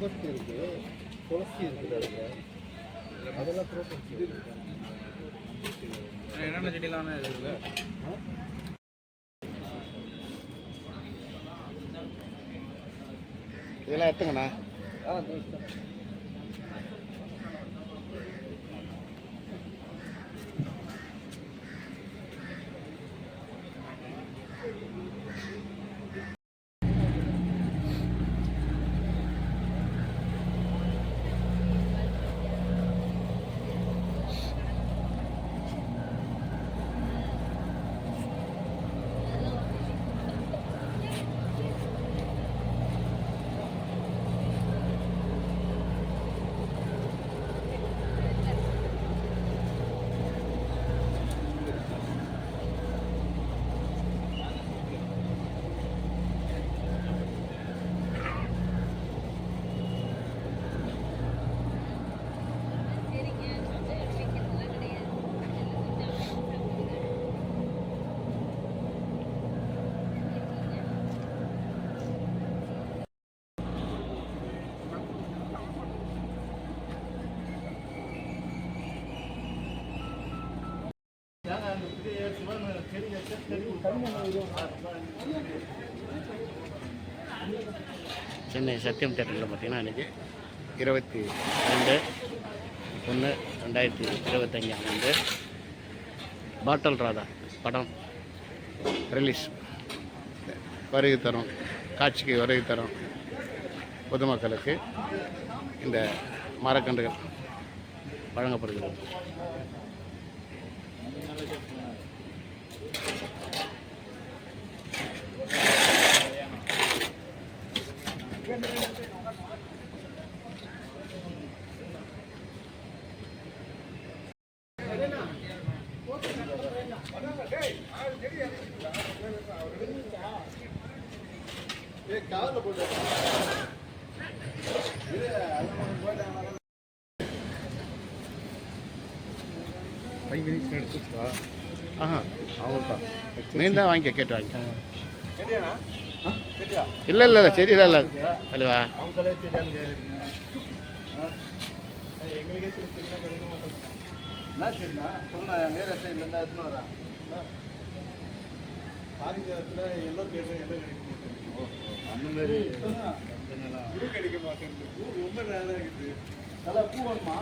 செம்பருத்தி இருக்கு துளசி இருக்குது அதில் அதெல்லாம் ப்ரோட்டீன் என்னென்ன செடிலாம் இருக்குல்ல? இதெல்லாம் எடுத்துங்கண்ணா. ஆ சென்னை சத்தியம் தேட்டரில் பார்த்தீங்கன்னா அன்றைக்கி இருபத்தி ரெண்டு ஒன்று ரெண்டாயிரத்தி இருபத்தஞ்சாம் ஆண்டு பாட்டல் ராதா படம் ரிலீஸ் வருகை தரும் காட்சிக்கு வருகை தரும் பொதுமக்களுக்கு இந்த மரக்கன்றுகள் வழங்கப்படுகிறது. ஃபைவ் மினிட்ஸ் எடுத்துக்கா ஆஹா. அவங்கப்பா நீ தான் வாங்கிக்க கேட்டு வாங்கிக்க. இல்லை இல்லை இல்லை சரி இல்லை. அல்லவா அவங்க எங்களுக்கே கிடைக்க என்ன கிடைக்க அந்த மாதிரி கிடைக்க மாட்டேங்குது பூ ரொம்ப ரேராக இருக்குது நல்லா பூ வேணுமா